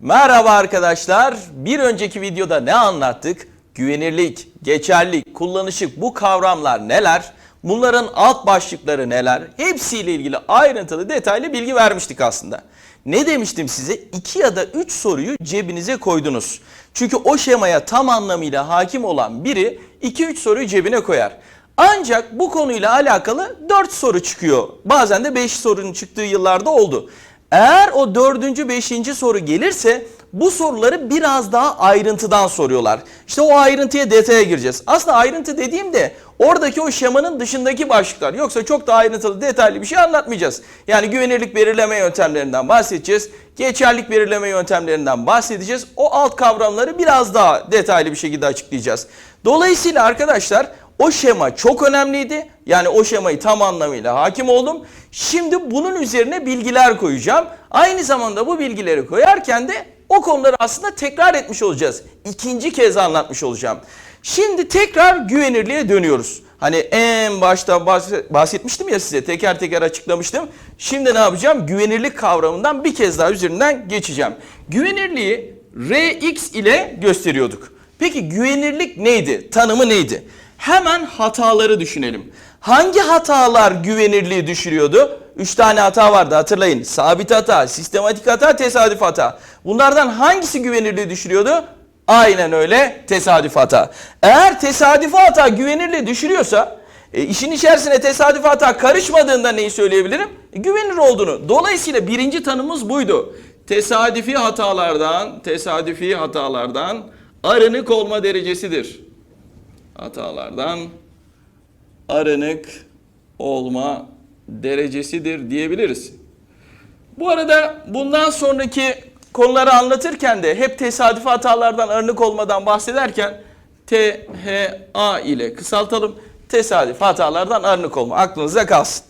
Merhaba arkadaşlar. Bir önceki videoda ne anlattık? Güvenirlik, geçerlik, kullanışık bu kavramlar neler? Bunların alt başlıkları neler? Hepsiyle ilgili ayrıntılı detaylı bilgi vermiştik aslında. Ne demiştim size? 2 ya da 3 soruyu cebinize koydunuz. Çünkü o şemaya tam anlamıyla hakim olan biri 2-3 soruyu cebine koyar. Ancak bu konuyla alakalı 4 soru çıkıyor. Bazen de 5 sorunun çıktığı yıllarda oldu. Eğer o dördüncü, beşinci soru gelirse bu soruları biraz daha ayrıntıdan soruyorlar. İşte o ayrıntıya detaya gireceğiz. Aslında ayrıntı dediğimde oradaki o şemanın dışındaki başlıklar. Yoksa çok da ayrıntılı, detaylı bir şey anlatmayacağız. Yani güvenirlik belirleme yöntemlerinden bahsedeceğiz. Geçerlik belirleme yöntemlerinden bahsedeceğiz. O alt kavramları biraz daha detaylı bir şekilde açıklayacağız. Dolayısıyla arkadaşlar o şema çok önemliydi. Yani o şemayı tam anlamıyla hakim oldum. Şimdi bunun üzerine bilgiler koyacağım. Aynı zamanda bu bilgileri koyarken de o konuları aslında tekrar etmiş olacağız. İkinci kez anlatmış olacağım. Şimdi tekrar güvenirliğe dönüyoruz. Hani en başta bahs- bahsetmiştim ya size teker teker açıklamıştım. Şimdi ne yapacağım? Güvenirlik kavramından bir kez daha üzerinden geçeceğim. Güvenirliği Rx ile gösteriyorduk. Peki güvenirlik neydi? Tanımı neydi? Hemen hataları düşünelim. Hangi hatalar güvenirliği düşürüyordu? 3 tane hata vardı hatırlayın. Sabit hata, sistematik hata, tesadüf hata. Bunlardan hangisi güvenirliği düşürüyordu? Aynen öyle tesadüf hata. Eğer tesadüf hata güvenirliği düşürüyorsa e, işin içerisine tesadüf hata karışmadığında neyi söyleyebilirim? E, güvenilir olduğunu. Dolayısıyla birinci tanımız buydu. Tesadüfi hatalardan, tesadüfi hatalardan arınık olma derecesidir hatalardan arınık olma derecesidir diyebiliriz. Bu arada bundan sonraki konuları anlatırken de hep tesadüfi hatalardan arınık olmadan bahsederken THA ile kısaltalım. Tesadüf hatalardan arınık olma aklınıza kalsın.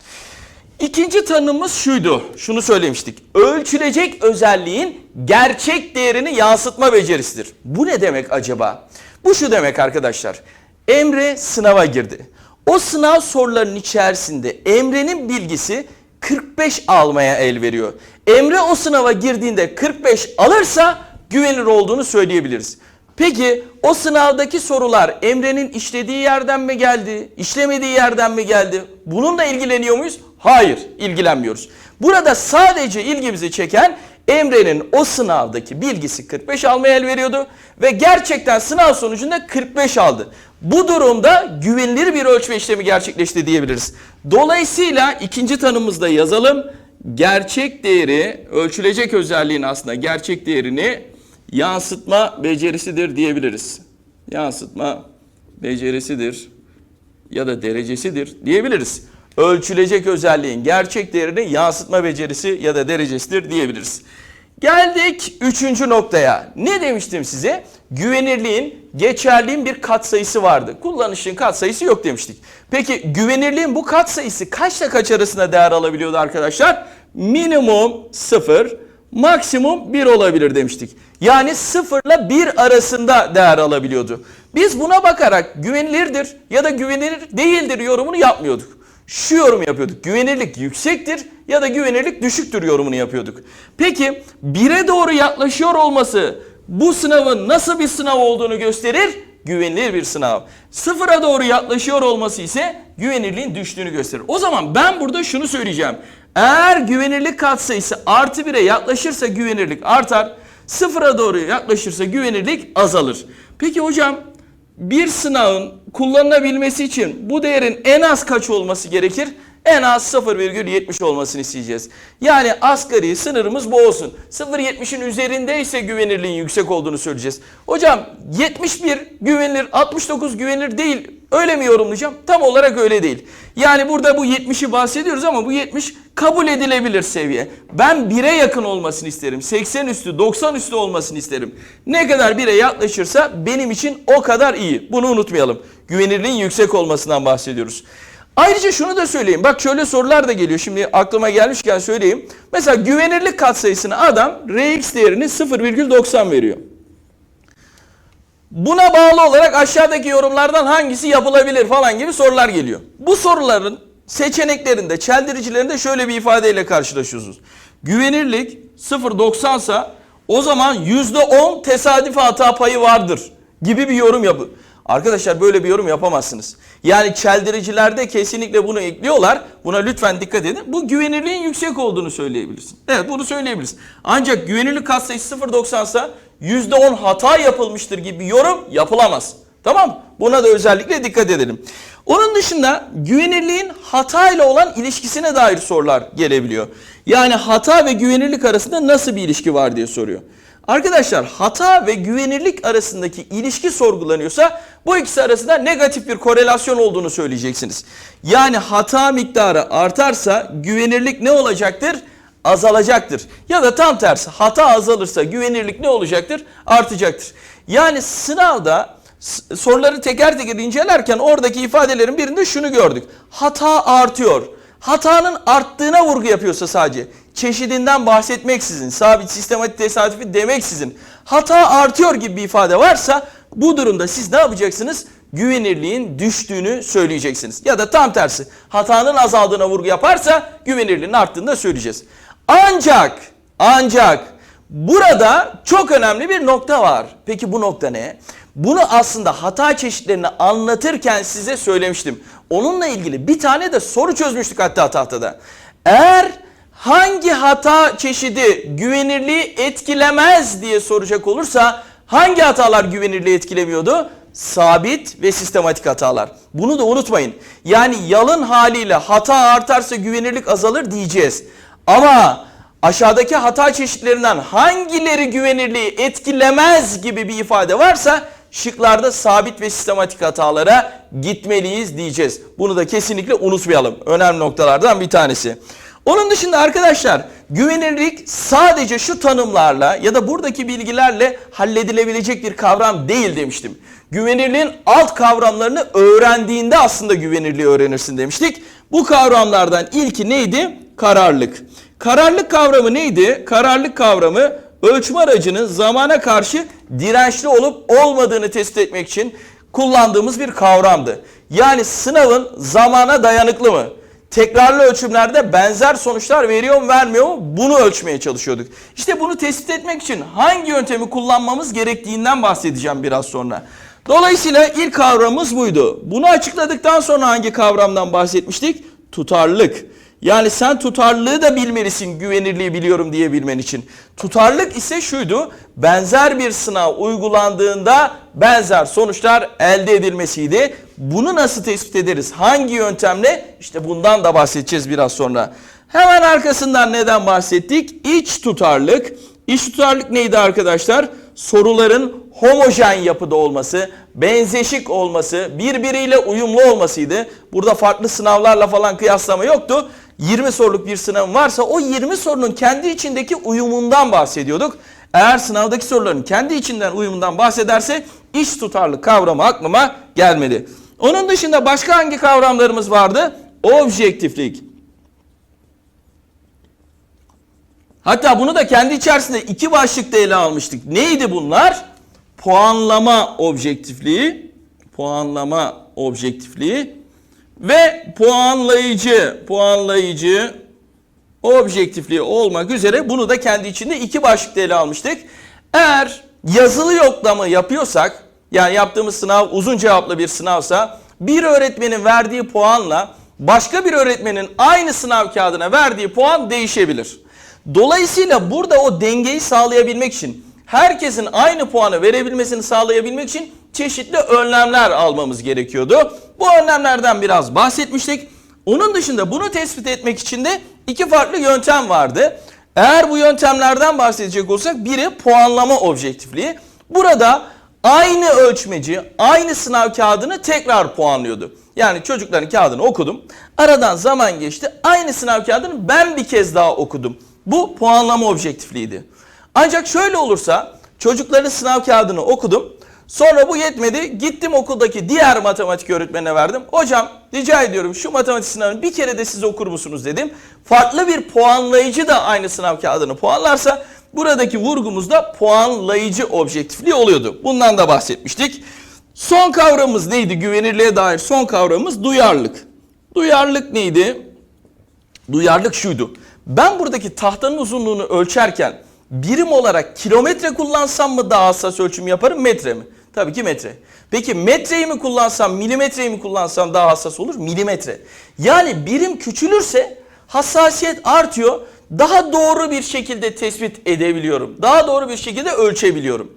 İkinci tanımımız şuydu. Şunu söylemiştik. Ölçülecek özelliğin gerçek değerini yansıtma becerisidir. Bu ne demek acaba? Bu şu demek arkadaşlar. Emre sınava girdi. O sınav sorularının içerisinde Emre'nin bilgisi 45 almaya el veriyor. Emre o sınava girdiğinde 45 alırsa güvenilir olduğunu söyleyebiliriz. Peki o sınavdaki sorular Emre'nin işlediği yerden mi geldi, işlemediği yerden mi geldi? Bununla ilgileniyor muyuz? Hayır, ilgilenmiyoruz. Burada sadece ilgimizi çeken Emre'nin o sınavdaki bilgisi 45 almaya el veriyordu ve gerçekten sınav sonucunda 45 aldı. Bu durumda güvenilir bir ölçme işlemi gerçekleşti diyebiliriz. Dolayısıyla ikinci tanımımızda yazalım. Gerçek değeri, ölçülecek özelliğin aslında gerçek değerini yansıtma becerisidir diyebiliriz. Yansıtma becerisidir ya da derecesidir diyebiliriz. Ölçülecek özelliğin gerçek değerini yansıtma becerisi ya da derecesidir diyebiliriz. Geldik üçüncü noktaya. Ne demiştim size? Güvenirliğin, geçerliğin bir katsayısı vardı. Kullanışın katsayısı yok demiştik. Peki güvenirliğin bu katsayısı kaçla kaç arasında değer alabiliyordu arkadaşlar? Minimum 0, maksimum 1 olabilir demiştik. Yani 0 ile 1 arasında değer alabiliyordu. Biz buna bakarak güvenilirdir ya da güvenilir değildir yorumunu yapmıyorduk. Şu yorum yapıyorduk. Güvenirlik yüksektir ya da güvenirlik düşüktür yorumunu yapıyorduk. Peki 1'e doğru yaklaşıyor olması bu sınavın nasıl bir sınav olduğunu gösterir? Güvenilir bir sınav. Sıfıra doğru yaklaşıyor olması ise güvenirliğin düştüğünü gösterir. O zaman ben burada şunu söyleyeceğim. Eğer güvenirlik katsayısı artı 1'e yaklaşırsa güvenirlik artar. Sıfıra doğru yaklaşırsa güvenirlik azalır. Peki hocam bir sınavın kullanılabilmesi için bu değerin en az kaç olması gerekir? En az 0,70 olmasını isteyeceğiz. Yani asgari sınırımız bu olsun. 0,70'in üzerindeyse güvenirliğin yüksek olduğunu söyleyeceğiz. Hocam 71 güvenilir, 69 güvenilir değil. Öyle mi yorumlayacağım? Tam olarak öyle değil. Yani burada bu 70'i bahsediyoruz ama bu 70 kabul edilebilir seviye. Ben 1'e yakın olmasını isterim. 80 üstü, 90 üstü olmasını isterim. Ne kadar 1'e yaklaşırsa benim için o kadar iyi. Bunu unutmayalım. Güvenirliğin yüksek olmasından bahsediyoruz. Ayrıca şunu da söyleyeyim. Bak şöyle sorular da geliyor. Şimdi aklıma gelmişken söyleyeyim. Mesela güvenirlik katsayısını adam Rx değerini 0,90 veriyor. Buna bağlı olarak aşağıdaki yorumlardan hangisi yapılabilir falan gibi sorular geliyor. Bu soruların seçeneklerinde, çeldiricilerinde şöyle bir ifadeyle karşılaşıyorsunuz. Güvenirlik 0.90 sa O zaman %10 tesadüf hata payı vardır gibi bir yorum yapın. Arkadaşlar böyle bir yorum yapamazsınız. Yani çeldiricilerde kesinlikle bunu ekliyorlar. Buna lütfen dikkat edin. Bu güvenirliğin yüksek olduğunu söyleyebilirsin. Evet bunu söyleyebilirsin. Ancak güvenirlik katsayısı 0.90 ise %10 hata yapılmıştır gibi bir yorum yapılamaz. Tamam? Buna da özellikle dikkat edelim. Onun dışında güvenirliğin hata ile olan ilişkisine dair sorular gelebiliyor. Yani hata ve güvenirlik arasında nasıl bir ilişki var diye soruyor. Arkadaşlar hata ve güvenirlik arasındaki ilişki sorgulanıyorsa bu ikisi arasında negatif bir korelasyon olduğunu söyleyeceksiniz. Yani hata miktarı artarsa güvenirlik ne olacaktır? Azalacaktır. Ya da tam tersi hata azalırsa güvenirlik ne olacaktır? Artacaktır. Yani sınavda soruları teker teker incelerken oradaki ifadelerin birinde şunu gördük. Hata artıyor. Hatanın arttığına vurgu yapıyorsa sadece çeşidinden bahsetmeksizin, sabit sistematik tesadüfi demeksizin hata artıyor gibi bir ifade varsa bu durumda siz ne yapacaksınız? Güvenirliğin düştüğünü söyleyeceksiniz. Ya da tam tersi hatanın azaldığına vurgu yaparsa güvenirliğin arttığını da söyleyeceğiz. Ancak ancak burada çok önemli bir nokta var. Peki bu nokta ne? Bunu aslında hata çeşitlerini anlatırken size söylemiştim. Onunla ilgili bir tane de soru çözmüştük hatta tahtada. Eğer hangi hata çeşidi güvenirliği etkilemez diye soracak olursa hangi hatalar güvenirliği etkilemiyordu? Sabit ve sistematik hatalar. Bunu da unutmayın. Yani yalın haliyle hata artarsa güvenirlik azalır diyeceğiz. Ama aşağıdaki hata çeşitlerinden hangileri güvenirliği etkilemez gibi bir ifade varsa şıklarda sabit ve sistematik hatalara gitmeliyiz diyeceğiz. Bunu da kesinlikle unutmayalım. Önemli noktalardan bir tanesi. Onun dışında arkadaşlar güvenirlik sadece şu tanımlarla ya da buradaki bilgilerle halledilebilecek bir kavram değil demiştim. Güvenirliğin alt kavramlarını öğrendiğinde aslında güvenirliği öğrenirsin demiştik. Bu kavramlardan ilki neydi? Kararlılık. Kararlılık kavramı neydi? Kararlılık kavramı ölçme aracının zamana karşı dirençli olup olmadığını tespit etmek için kullandığımız bir kavramdı. Yani sınavın zamana dayanıklı mı? Tekrarlı ölçümlerde benzer sonuçlar veriyor mu vermiyor mu bunu ölçmeye çalışıyorduk. İşte bunu tespit etmek için hangi yöntemi kullanmamız gerektiğinden bahsedeceğim biraz sonra. Dolayısıyla ilk kavramımız buydu. Bunu açıkladıktan sonra hangi kavramdan bahsetmiştik? Tutarlılık. Yani sen tutarlılığı da bilmelisin güvenirliği biliyorum diyebilmen için. Tutarlılık ise şuydu. Benzer bir sınav uygulandığında benzer sonuçlar elde edilmesiydi. Bunu nasıl tespit ederiz? Hangi yöntemle? İşte bundan da bahsedeceğiz biraz sonra. Hemen arkasından neden bahsettik? İç tutarlılık. İç tutarlılık neydi arkadaşlar? Soruların homojen yapıda olması, benzeşik olması, birbiriyle uyumlu olmasıydı. Burada farklı sınavlarla falan kıyaslama yoktu. 20 soruluk bir sınavın varsa o 20 sorunun kendi içindeki uyumundan bahsediyorduk. Eğer sınavdaki soruların kendi içinden uyumundan bahsederse iç tutarlı kavramı aklıma gelmedi. Onun dışında başka hangi kavramlarımız vardı? Objektiflik. Hatta bunu da kendi içerisinde iki başlıkta ele almıştık. Neydi bunlar? Puanlama objektifliği, puanlama objektifliği ve puanlayıcı, puanlayıcı objektifliği olmak üzere bunu da kendi içinde iki başlıkta ele almıştık. Eğer yazılı yoklama yapıyorsak, yani yaptığımız sınav uzun cevaplı bir sınavsa, bir öğretmenin verdiği puanla başka bir öğretmenin aynı sınav kağıdına verdiği puan değişebilir. Dolayısıyla burada o dengeyi sağlayabilmek için, herkesin aynı puanı verebilmesini sağlayabilmek için çeşitli önlemler almamız gerekiyordu. Bu önlemlerden biraz bahsetmiştik. Onun dışında bunu tespit etmek için de iki farklı yöntem vardı. Eğer bu yöntemlerden bahsedecek olsak biri puanlama objektifliği. Burada aynı ölçmeci aynı sınav kağıdını tekrar puanlıyordu. Yani çocukların kağıdını okudum. Aradan zaman geçti. Aynı sınav kağıdını ben bir kez daha okudum. Bu puanlama objektifliğiydi. Ancak şöyle olursa çocukların sınav kağıdını okudum. Sonra bu yetmedi. Gittim okuldaki diğer matematik öğretmenine verdim. Hocam rica ediyorum şu matematik sınavını bir kere de siz okur musunuz dedim. Farklı bir puanlayıcı da aynı sınav kağıdını puanlarsa buradaki vurgumuz da puanlayıcı objektifliği oluyordu. Bundan da bahsetmiştik. Son kavramımız neydi? Güvenirliğe dair son kavramımız duyarlılık. Duyarlılık neydi? Duyarlılık şuydu. Ben buradaki tahtanın uzunluğunu ölçerken birim olarak kilometre kullansam mı daha hassas ölçüm yaparım metre mi? Tabii ki metre. Peki metreyi mi kullansam milimetreyi mi kullansam daha hassas olur? Milimetre. Yani birim küçülürse hassasiyet artıyor. Daha doğru bir şekilde tespit edebiliyorum. Daha doğru bir şekilde ölçebiliyorum.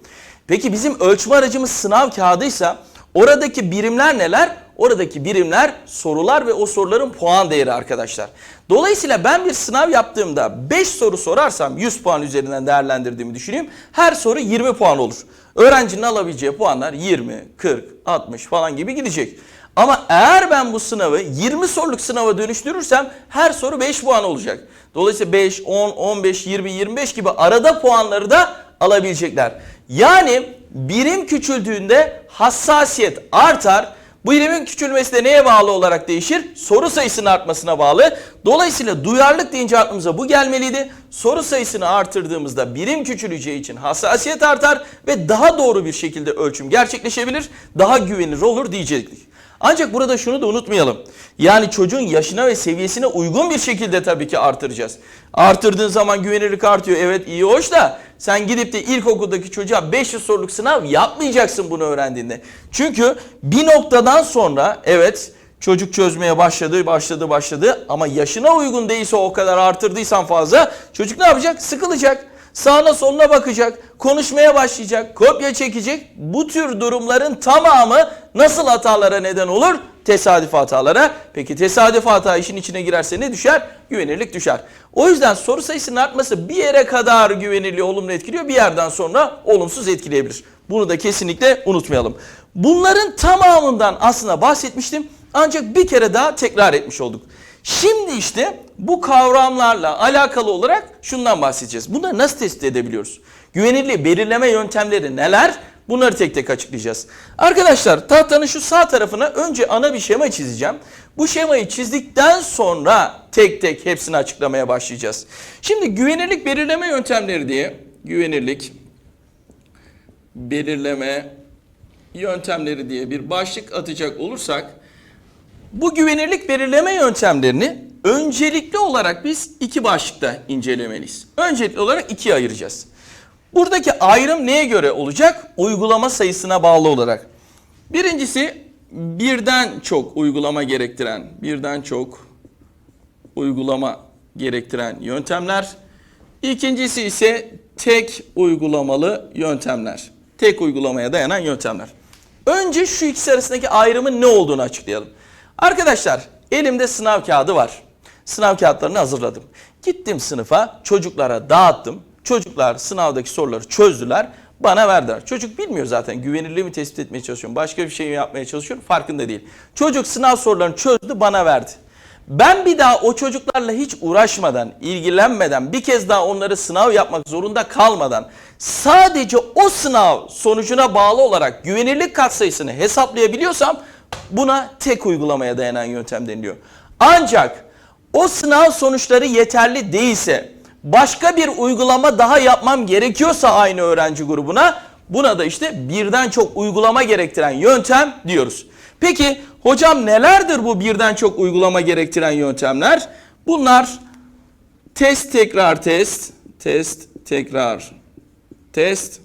Peki bizim ölçme aracımız sınav kağıdıysa oradaki birimler neler? Oradaki birimler sorular ve o soruların puan değeri arkadaşlar. Dolayısıyla ben bir sınav yaptığımda 5 soru sorarsam 100 puan üzerinden değerlendirdiğimi düşüneyim. Her soru 20 puan olur. Öğrencinin alabileceği puanlar 20, 40, 60 falan gibi gidecek. Ama eğer ben bu sınavı 20 soruluk sınava dönüştürürsem her soru 5 puan olacak. Dolayısıyla 5, 10, 15, 20, 25 gibi arada puanları da alabilecekler. Yani birim küçüldüğünde hassasiyet artar. Bu birimin küçülmesi de neye bağlı olarak değişir? Soru sayısının artmasına bağlı. Dolayısıyla duyarlılık deyince aklımıza bu gelmeliydi. Soru sayısını artırdığımızda birim küçüleceği için hassasiyet artar ve daha doğru bir şekilde ölçüm gerçekleşebilir. Daha güvenilir olur diyecektik. Ancak burada şunu da unutmayalım. Yani çocuğun yaşına ve seviyesine uygun bir şekilde tabii ki artıracağız. Artırdığın zaman güvenirlik artıyor. Evet iyi hoş da sen gidip de ilkokuldaki çocuğa 500 soruluk sınav yapmayacaksın bunu öğrendiğinde. Çünkü bir noktadan sonra evet çocuk çözmeye başladı, başladı, başladı ama yaşına uygun değilse o kadar artırdıysan fazla çocuk ne yapacak? Sıkılacak. Sağına soluna bakacak, konuşmaya başlayacak, kopya çekecek. Bu tür durumların tamamı nasıl hatalara neden olur? Tesadüf hatalara. Peki tesadüf hata işin içine girerse ne düşer? Güvenirlik düşer. O yüzden soru sayısının artması bir yere kadar güvenirliği olumlu etkiliyor, bir yerden sonra olumsuz etkileyebilir. Bunu da kesinlikle unutmayalım. Bunların tamamından aslında bahsetmiştim ancak bir kere daha tekrar etmiş olduk. Şimdi işte bu kavramlarla alakalı olarak şundan bahsedeceğiz. Bunları nasıl tespit edebiliyoruz? Güvenirliği belirleme yöntemleri neler? Bunları tek tek açıklayacağız. Arkadaşlar tahtanın şu sağ tarafına önce ana bir şema çizeceğim. Bu şemayı çizdikten sonra tek tek hepsini açıklamaya başlayacağız. Şimdi güvenirlik belirleme yöntemleri diye güvenirlik belirleme yöntemleri diye bir başlık atacak olursak bu güvenirlik belirleme yöntemlerini öncelikli olarak biz iki başlıkta incelemeliyiz. Öncelikli olarak ikiye ayıracağız. Buradaki ayrım neye göre olacak? Uygulama sayısına bağlı olarak. Birincisi birden çok uygulama gerektiren, birden çok uygulama gerektiren yöntemler. İkincisi ise tek uygulamalı yöntemler. Tek uygulamaya dayanan yöntemler. Önce şu ikisi arasındaki ayrımın ne olduğunu açıklayalım. Arkadaşlar elimde sınav kağıdı var. Sınav kağıtlarını hazırladım. Gittim sınıfa çocuklara dağıttım. Çocuklar sınavdaki soruları çözdüler. Bana verdiler. Çocuk bilmiyor zaten güvenirliğimi tespit etmeye çalışıyorum. Başka bir şey yapmaya çalışıyorum farkında değil. Çocuk sınav sorularını çözdü bana verdi. Ben bir daha o çocuklarla hiç uğraşmadan, ilgilenmeden, bir kez daha onları sınav yapmak zorunda kalmadan sadece o sınav sonucuna bağlı olarak güvenirlik katsayısını hesaplayabiliyorsam buna tek uygulamaya dayanan yöntem deniliyor. Ancak o sınav sonuçları yeterli değilse, başka bir uygulama daha yapmam gerekiyorsa aynı öğrenci grubuna buna da işte birden çok uygulama gerektiren yöntem diyoruz. Peki hocam nelerdir bu birden çok uygulama gerektiren yöntemler? Bunlar test tekrar test, test tekrar test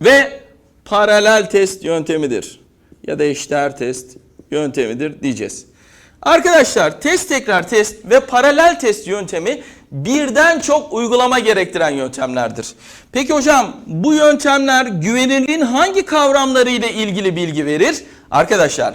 ve paralel test yöntemidir. Ya da eşdeğer test yöntemidir diyeceğiz. Arkadaşlar test tekrar test ve paralel test yöntemi birden çok uygulama gerektiren yöntemlerdir. Peki hocam bu yöntemler güvenirliğin hangi kavramları ile ilgili bilgi verir? Arkadaşlar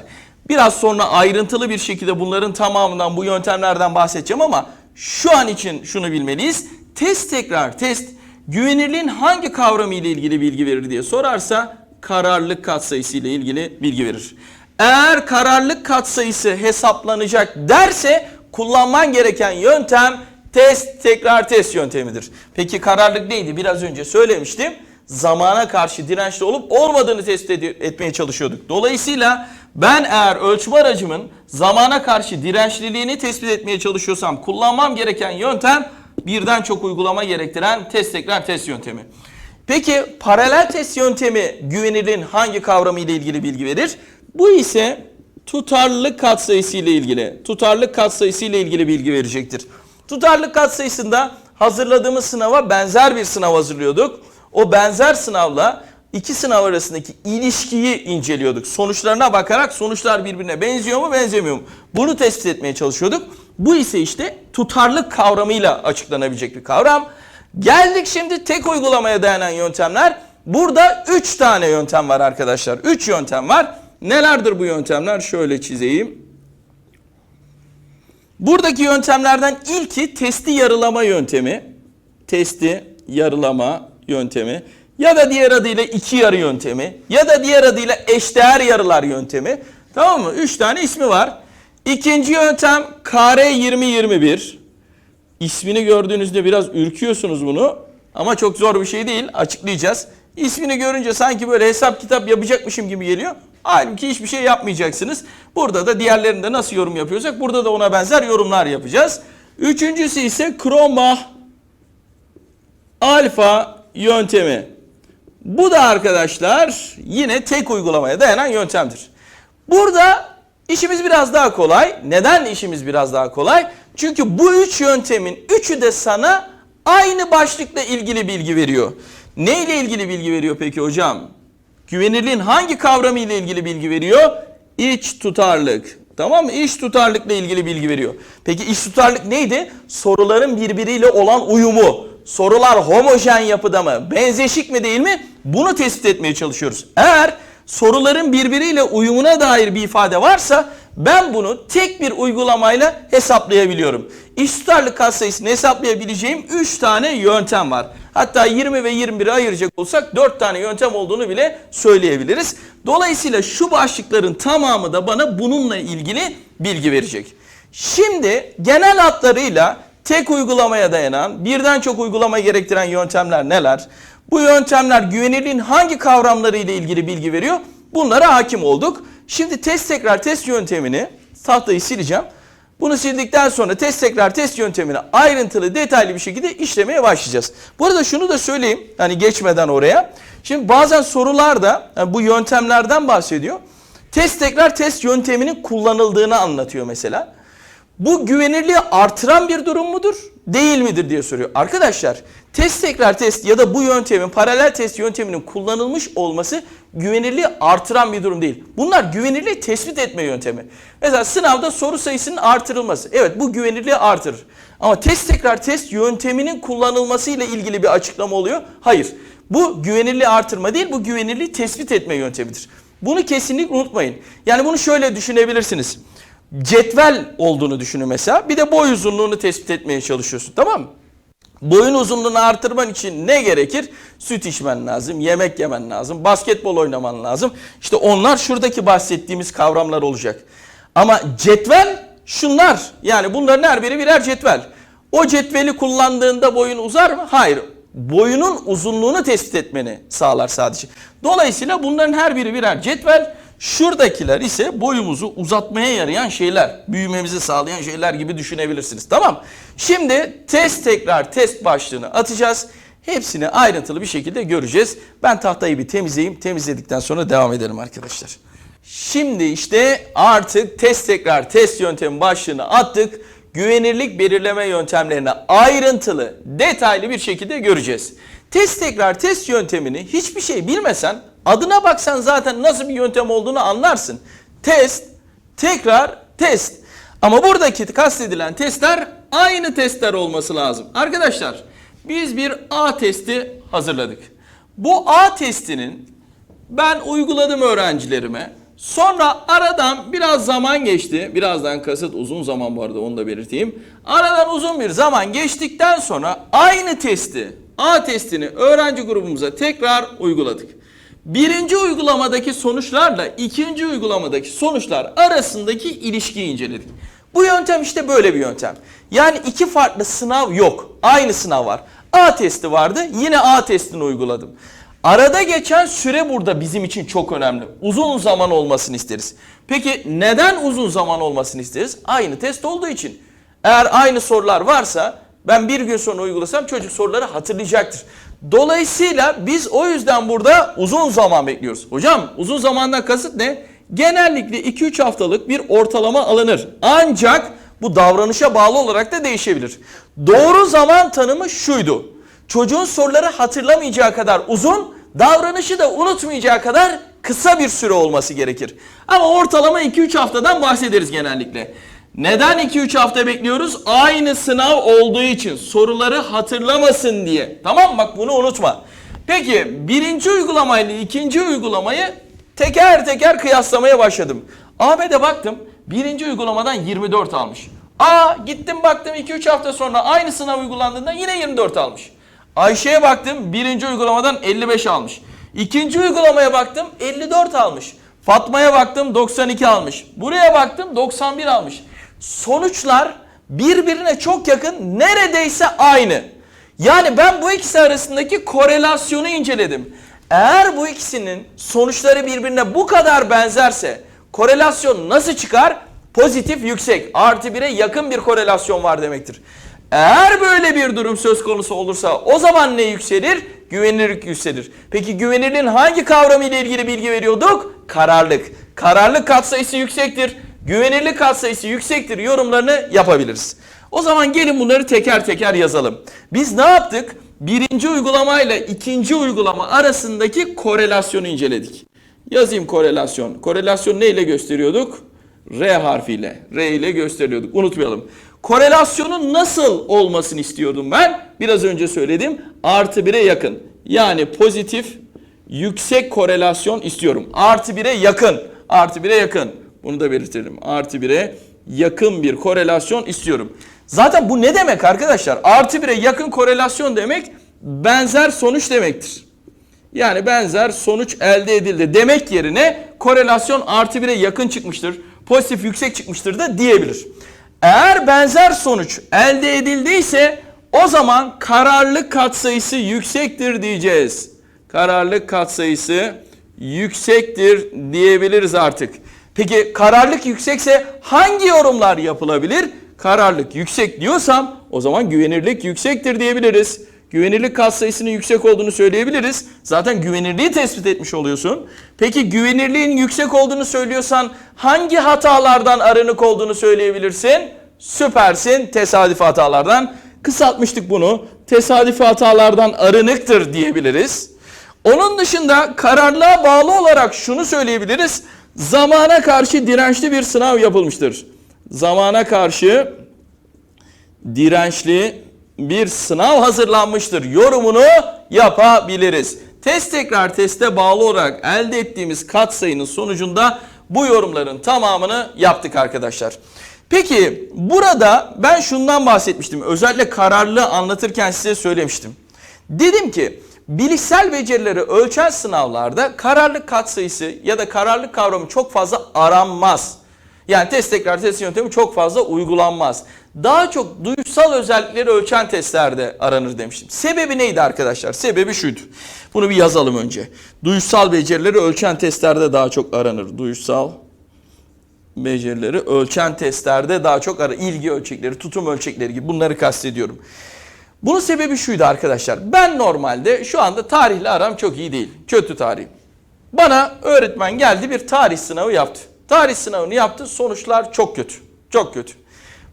biraz sonra ayrıntılı bir şekilde bunların tamamından bu yöntemlerden bahsedeceğim ama şu an için şunu bilmeliyiz. Test tekrar test güvenirliğin hangi kavramı ile ilgili bilgi verir diye sorarsa kararlılık katsayısı ile ilgili bilgi verir. Eğer kararlılık katsayısı hesaplanacak derse kullanman gereken yöntem test tekrar test yöntemidir. Peki kararlılık neydi? Biraz önce söylemiştim. Zamana karşı dirençli olup olmadığını tespit ed- etmeye çalışıyorduk. Dolayısıyla ben eğer ölçme aracımın zamana karşı dirençliliğini tespit etmeye çalışıyorsam kullanmam gereken yöntem birden çok uygulama gerektiren test tekrar test yöntemi. Peki paralel test yöntemi güvenirliğin hangi kavramı ile ilgili bilgi verir? Bu ise tutarlılık katsayısı ile ilgili, tutarlılık katsayısı ile ilgili bilgi verecektir. Tutarlılık katsayısında hazırladığımız sınava benzer bir sınav hazırlıyorduk. O benzer sınavla iki sınav arasındaki ilişkiyi inceliyorduk. Sonuçlarına bakarak sonuçlar birbirine benziyor mu benzemiyor mu? Bunu tespit etmeye çalışıyorduk. Bu ise işte tutarlık kavramıyla açıklanabilecek bir kavram. Geldik şimdi tek uygulamaya dayanan yöntemler. Burada 3 tane yöntem var arkadaşlar. 3 yöntem var. Nelerdir bu yöntemler? Şöyle çizeyim. Buradaki yöntemlerden ilki testi yarılama yöntemi. Testi yarılama yöntemi. Ya da diğer adıyla iki yarı yöntemi. Ya da diğer adıyla eşdeğer yarılar yöntemi. Tamam mı? Üç tane ismi var. İkinci yöntem kare 20-21. İsmini gördüğünüzde biraz ürküyorsunuz bunu. Ama çok zor bir şey değil. Açıklayacağız. İsmini görünce sanki böyle hesap kitap yapacakmışım gibi geliyor. Halbuki hiçbir şey yapmayacaksınız. Burada da diğerlerinde nasıl yorum yapıyorsak burada da ona benzer yorumlar yapacağız. Üçüncüsü ise kroma alfa yöntemi. Bu da arkadaşlar yine tek uygulamaya dayanan yöntemdir. Burada işimiz biraz daha kolay. Neden işimiz biraz daha kolay? Çünkü bu üç yöntemin üçü de sana aynı başlıkla ilgili bilgi veriyor. Ne ile ilgili bilgi veriyor peki hocam? Güvenirliğin hangi kavramı ile ilgili bilgi veriyor? İç tutarlık. Tamam mı? İç tutarlıkla ilgili bilgi veriyor. Peki iç tutarlık neydi? Soruların birbiriyle olan uyumu. Sorular homojen yapıda mı? Benzeşik mi değil mi? Bunu tespit etmeye çalışıyoruz. Eğer soruların birbiriyle uyumuna dair bir ifade varsa ben bunu tek bir uygulamayla hesaplayabiliyorum. İş tutarlık katsayısını hesaplayabileceğim 3 tane yöntem var. Hatta 20 ve 21'i ayıracak olsak 4 tane yöntem olduğunu bile söyleyebiliriz. Dolayısıyla şu başlıkların tamamı da bana bununla ilgili bilgi verecek. Şimdi genel hatlarıyla tek uygulamaya dayanan, birden çok uygulama gerektiren yöntemler neler? Bu yöntemler güvenirliğin hangi kavramları ile ilgili bilgi veriyor? Bunlara hakim olduk. Şimdi test tekrar test yöntemini tahtayı sileceğim. Bunu sildikten sonra test tekrar test yöntemini ayrıntılı detaylı bir şekilde işlemeye başlayacağız. Bu arada şunu da söyleyeyim hani geçmeden oraya. Şimdi bazen sorularda yani bu yöntemlerden bahsediyor. Test tekrar test yönteminin kullanıldığını anlatıyor mesela. Bu güvenirliği artıran bir durum mudur? Değil midir diye soruyor. Arkadaşlar test tekrar test ya da bu yöntemin paralel test yönteminin kullanılmış olması güvenirliği artıran bir durum değil. Bunlar güvenirliği tespit etme yöntemi. Mesela sınavda soru sayısının artırılması. Evet bu güvenirliği artırır. Ama test tekrar test yönteminin kullanılması ile ilgili bir açıklama oluyor. Hayır. Bu güvenirliği artırma değil bu güvenirliği tespit etme yöntemidir. Bunu kesinlikle unutmayın. Yani bunu şöyle düşünebilirsiniz cetvel olduğunu düşünün mesela. Bir de boy uzunluğunu tespit etmeye çalışıyorsun tamam mı? Boyun uzunluğunu artırman için ne gerekir? Süt içmen lazım, yemek yemen lazım, basketbol oynaman lazım. İşte onlar şuradaki bahsettiğimiz kavramlar olacak. Ama cetvel şunlar. Yani bunların her biri birer cetvel. O cetveli kullandığında boyun uzar mı? Hayır. Boyunun uzunluğunu tespit etmeni sağlar sadece. Dolayısıyla bunların her biri birer cetvel. Şuradakiler ise boyumuzu uzatmaya yarayan şeyler, büyümemizi sağlayan şeyler gibi düşünebilirsiniz. Tamam. Şimdi test tekrar test başlığını atacağız. Hepsini ayrıntılı bir şekilde göreceğiz. Ben tahtayı bir temizleyeyim. Temizledikten sonra devam edelim arkadaşlar. Şimdi işte artık test tekrar test yöntemi başlığını attık. Güvenirlik belirleme yöntemlerini ayrıntılı, detaylı bir şekilde göreceğiz. Test tekrar test yöntemini hiçbir şey bilmesen adına baksan zaten nasıl bir yöntem olduğunu anlarsın. Test, tekrar, test. Ama buradaki kastedilen testler aynı testler olması lazım. Arkadaşlar biz bir A testi hazırladık. Bu A testinin ben uyguladım öğrencilerime. Sonra aradan biraz zaman geçti. Birazdan kasıt uzun zaman bu arada onu da belirteyim. Aradan uzun bir zaman geçtikten sonra aynı testi A testini öğrenci grubumuza tekrar uyguladık. Birinci uygulamadaki sonuçlarla ikinci uygulamadaki sonuçlar arasındaki ilişkiyi inceledik. Bu yöntem işte böyle bir yöntem. Yani iki farklı sınav yok. Aynı sınav var. A testi vardı. Yine A testini uyguladım. Arada geçen süre burada bizim için çok önemli. Uzun zaman olmasını isteriz. Peki neden uzun zaman olmasını isteriz? Aynı test olduğu için. Eğer aynı sorular varsa ben bir gün sonra uygulasam çocuk soruları hatırlayacaktır. Dolayısıyla biz o yüzden burada uzun zaman bekliyoruz. Hocam uzun zamandan kasıt ne? Genellikle 2-3 haftalık bir ortalama alınır. Ancak bu davranışa bağlı olarak da değişebilir. Doğru zaman tanımı şuydu. Çocuğun soruları hatırlamayacağı kadar uzun, davranışı da unutmayacağı kadar kısa bir süre olması gerekir. Ama ortalama 2-3 haftadan bahsederiz genellikle. Neden 2-3 hafta bekliyoruz? Aynı sınav olduğu için soruları hatırlamasın diye. Tamam? Bak bunu unutma. Peki birinci uygulamayla ikinci uygulamayı teker teker kıyaslamaya başladım. Ahmet'e baktım birinci uygulamadan 24 almış. Aa gittim baktım 2-3 hafta sonra aynı sınav uygulandığında yine 24 almış. Ayşe'ye baktım birinci uygulamadan 55 almış. İkinci uygulamaya baktım 54 almış. Fatma'ya baktım 92 almış. Buraya baktım 91 almış. Sonuçlar birbirine çok yakın neredeyse aynı. Yani ben bu ikisi arasındaki korelasyonu inceledim. Eğer bu ikisinin sonuçları birbirine bu kadar benzerse korelasyon nasıl çıkar? Pozitif yüksek artı 1'e yakın bir korelasyon var demektir. Eğer böyle bir durum söz konusu olursa o zaman ne yükselir? Güvenirlik yükselir. Peki güvenirliğin hangi kavramı ile ilgili bilgi veriyorduk? Kararlılık. Kararlılık katsayısı yüksektir. Güvenirlik katsayısı yüksektir yorumlarını yapabiliriz. O zaman gelin bunları teker teker yazalım. Biz ne yaptık? Birinci uygulamayla ikinci uygulama arasındaki korelasyonu inceledik. Yazayım korelasyon. Korelasyon ne ile gösteriyorduk? R harfiyle. R ile gösteriyorduk. Unutmayalım. Korelasyonun nasıl olmasını istiyordum ben? Biraz önce söyledim. Artı 1'e yakın. Yani pozitif yüksek korelasyon istiyorum. Artı 1'e yakın. Artı 1'e yakın. Bunu da belirtelim. Artı 1'e yakın bir korelasyon istiyorum. Zaten bu ne demek arkadaşlar? Artı 1'e yakın korelasyon demek benzer sonuç demektir. Yani benzer sonuç elde edildi demek yerine korelasyon artı 1'e yakın çıkmıştır. Pozitif yüksek çıkmıştır da diyebilir. Eğer benzer sonuç elde edildiyse o zaman kararlılık katsayısı yüksektir diyeceğiz. Kararlılık katsayısı yüksektir diyebiliriz artık. Peki kararlılık yüksekse hangi yorumlar yapılabilir? Kararlılık yüksek diyorsam o zaman güvenirlik yüksektir diyebiliriz. Güvenirlik katsayısının yüksek olduğunu söyleyebiliriz. Zaten güvenirliği tespit etmiş oluyorsun. Peki güvenirliğin yüksek olduğunu söylüyorsan hangi hatalardan arınık olduğunu söyleyebilirsin? Süpersin tesadüfi hatalardan. Kısaltmıştık bunu. Tesadüfi hatalardan arınıktır diyebiliriz. Onun dışında kararlılığa bağlı olarak şunu söyleyebiliriz. Zamana karşı dirençli bir sınav yapılmıştır. Zamana karşı dirençli bir sınav hazırlanmıştır. Yorumunu yapabiliriz. Test tekrar teste bağlı olarak elde ettiğimiz katsayının sonucunda bu yorumların tamamını yaptık arkadaşlar. Peki burada ben şundan bahsetmiştim. Özellikle kararlılığı anlatırken size söylemiştim. Dedim ki bilişsel becerileri ölçen sınavlarda kararlılık katsayısı ya da kararlılık kavramı çok fazla aranmaz. Yani test tekrar test yöntemi çok fazla uygulanmaz. Daha çok duysal özellikleri ölçen testlerde aranır demiştim. Sebebi neydi arkadaşlar? Sebebi şuydu. Bunu bir yazalım önce. Duysal becerileri ölçen testlerde daha çok aranır. Duysal becerileri ölçen testlerde daha çok aranır. İlgi ölçekleri, tutum ölçekleri gibi bunları kastediyorum. Bunun sebebi şuydu arkadaşlar. Ben normalde şu anda tarihle aram çok iyi değil. Kötü tarih. Bana öğretmen geldi bir tarih sınavı yaptı. Tarih sınavını yaptı. Sonuçlar çok kötü. Çok kötü.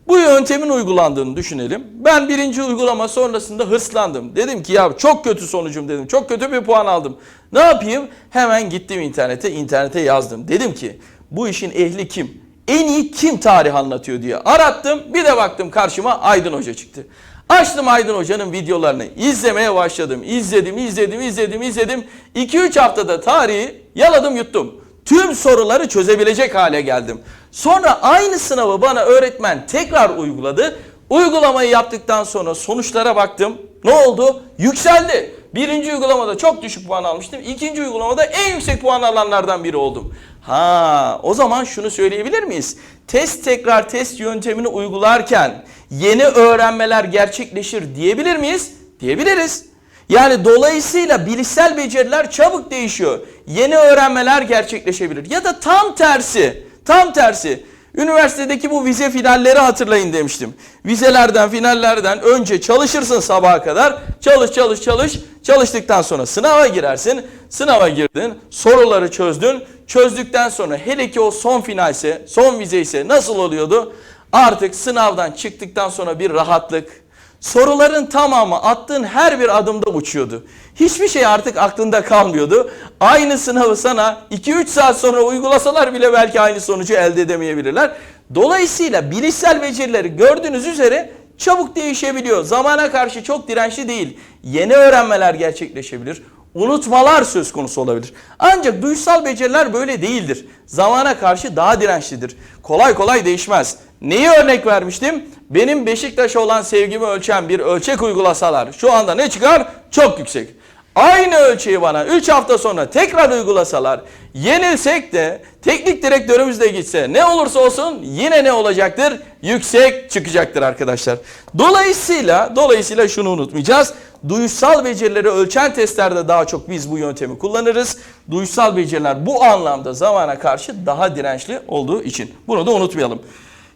Bu yöntemin uygulandığını düşünelim. Ben birinci uygulama sonrasında hırslandım. Dedim ki ya çok kötü sonucum dedim. Çok kötü bir puan aldım. Ne yapayım? Hemen gittim internete. internete yazdım. Dedim ki bu işin ehli kim? En iyi kim tarih anlatıyor diye arattım. Bir de baktım karşıma Aydın Hoca çıktı. Açtım Aydın Hoca'nın videolarını izlemeye başladım. İzledim, izledim, izledim, izledim. 2-3 haftada tarihi yaladım yuttum. Tüm soruları çözebilecek hale geldim. Sonra aynı sınavı bana öğretmen tekrar uyguladı. Uygulamayı yaptıktan sonra sonuçlara baktım. Ne oldu? Yükseldi. Birinci uygulamada çok düşük puan almıştım. İkinci uygulamada en yüksek puan alanlardan biri oldum. Ha, o zaman şunu söyleyebilir miyiz? Test tekrar test yöntemini uygularken yeni öğrenmeler gerçekleşir diyebilir miyiz? Diyebiliriz. Yani dolayısıyla bilişsel beceriler çabuk değişiyor. Yeni öğrenmeler gerçekleşebilir. Ya da tam tersi. Tam tersi. Üniversitedeki bu vize finalleri hatırlayın demiştim. Vizelerden, finallerden önce çalışırsın sabaha kadar. Çalış, çalış, çalış. Çalıştıktan sonra sınava girersin. Sınava girdin, soruları çözdün. Çözdükten sonra hele ki o son finalse, son vize ise nasıl oluyordu? Artık sınavdan çıktıktan sonra bir rahatlık. Soruların tamamı attığın her bir adımda uçuyordu. Hiçbir şey artık aklında kalmıyordu. Aynı sınavı sana 2-3 saat sonra uygulasalar bile belki aynı sonucu elde edemeyebilirler. Dolayısıyla bilişsel becerileri gördüğünüz üzere çabuk değişebiliyor. Zamana karşı çok dirençli değil. Yeni öğrenmeler gerçekleşebilir. Unutmalar söz konusu olabilir. Ancak duysal beceriler böyle değildir. Zamana karşı daha dirençlidir. Kolay kolay değişmez. Neyi örnek vermiştim? Benim Beşiktaş'a olan sevgimi ölçen bir ölçek uygulasalar şu anda ne çıkar? Çok yüksek. Aynı ölçeği bana 3 hafta sonra tekrar uygulasalar yenilsek de teknik direktörümüz de gitse ne olursa olsun yine ne olacaktır? Yüksek çıkacaktır arkadaşlar. Dolayısıyla dolayısıyla şunu unutmayacağız. Duysal becerileri ölçen testlerde daha çok biz bu yöntemi kullanırız. Duysal beceriler bu anlamda zamana karşı daha dirençli olduğu için. Bunu da unutmayalım.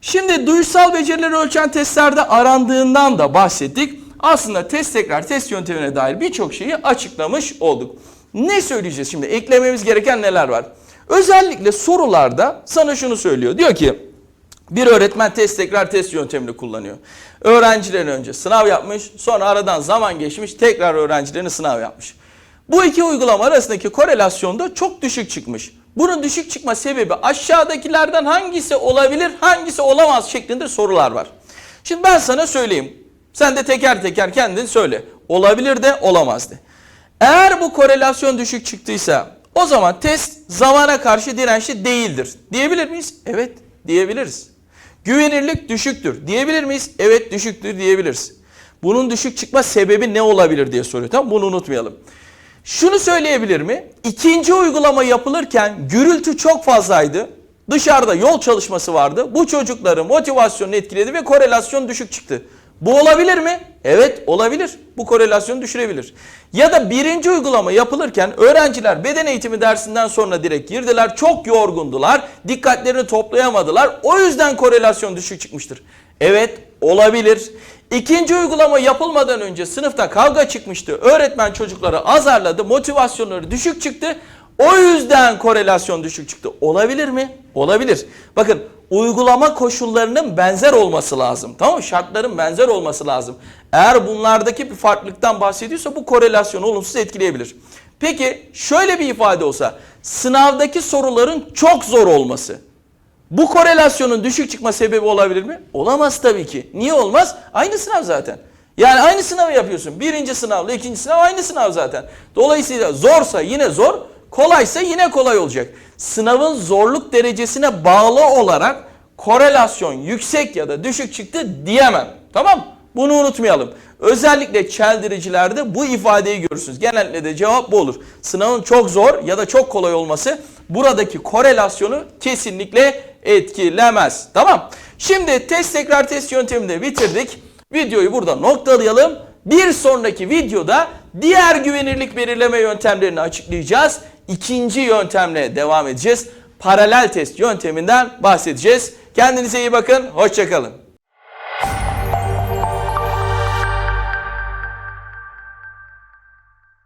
Şimdi duysal becerileri ölçen testlerde arandığından da bahsettik. Aslında test tekrar test yöntemine dair birçok şeyi açıklamış olduk. Ne söyleyeceğiz şimdi? Eklememiz gereken neler var? Özellikle sorularda sana şunu söylüyor. Diyor ki bir öğretmen test tekrar test yöntemini kullanıyor. Öğrencilerin önce sınav yapmış, sonra aradan zaman geçmiş, tekrar öğrencilerini sınav yapmış. Bu iki uygulama arasındaki korelasyon da çok düşük çıkmış. Bunun düşük çıkma sebebi aşağıdakilerden hangisi olabilir, hangisi olamaz şeklinde sorular var. Şimdi ben sana söyleyeyim. Sen de teker teker kendin söyle. Olabilir de olamaz de. Eğer bu korelasyon düşük çıktıysa o zaman test zamana karşı dirençli değildir. Diyebilir miyiz? Evet diyebiliriz. Güvenirlik düşüktür. Diyebilir miyiz? Evet düşüktür diyebiliriz. Bunun düşük çıkma sebebi ne olabilir diye soruyor. Tamam bunu unutmayalım. Şunu söyleyebilir mi? İkinci uygulama yapılırken gürültü çok fazlaydı. Dışarıda yol çalışması vardı. Bu çocukların motivasyonunu etkiledi ve korelasyon düşük çıktı. Bu olabilir mi? Evet olabilir. Bu korelasyonu düşürebilir. Ya da birinci uygulama yapılırken öğrenciler beden eğitimi dersinden sonra direkt girdiler. Çok yorgundular. Dikkatlerini toplayamadılar. O yüzden korelasyon düşük çıkmıştır. Evet olabilir. İkinci uygulama yapılmadan önce sınıfta kavga çıkmıştı. Öğretmen çocukları azarladı. Motivasyonları düşük çıktı. O yüzden korelasyon düşük çıktı. Olabilir mi? Olabilir. Bakın uygulama koşullarının benzer olması lazım. Tamam mı? Şartların benzer olması lazım. Eğer bunlardaki bir farklılıktan bahsediyorsa bu korelasyonu olumsuz etkileyebilir. Peki şöyle bir ifade olsa sınavdaki soruların çok zor olması. Bu korelasyonun düşük çıkma sebebi olabilir mi? Olamaz tabii ki. Niye olmaz? Aynı sınav zaten. Yani aynı sınavı yapıyorsun. Birinci sınavla ikinci sınav aynı sınav zaten. Dolayısıyla zorsa yine zor, kolaysa yine kolay olacak. Sınavın zorluk derecesine bağlı olarak korelasyon yüksek ya da düşük çıktı diyemem. Tamam Bunu unutmayalım. Özellikle çeldiricilerde bu ifadeyi görürsünüz. Genellikle de cevap bu olur. Sınavın çok zor ya da çok kolay olması buradaki korelasyonu kesinlikle etkilemez. Tamam. Şimdi test tekrar test yöntemini de bitirdik. Videoyu burada noktalayalım. Bir sonraki videoda diğer güvenirlik belirleme yöntemlerini açıklayacağız. İkinci yöntemle devam edeceğiz. Paralel test yönteminden bahsedeceğiz. Kendinize iyi bakın. Hoşçakalın.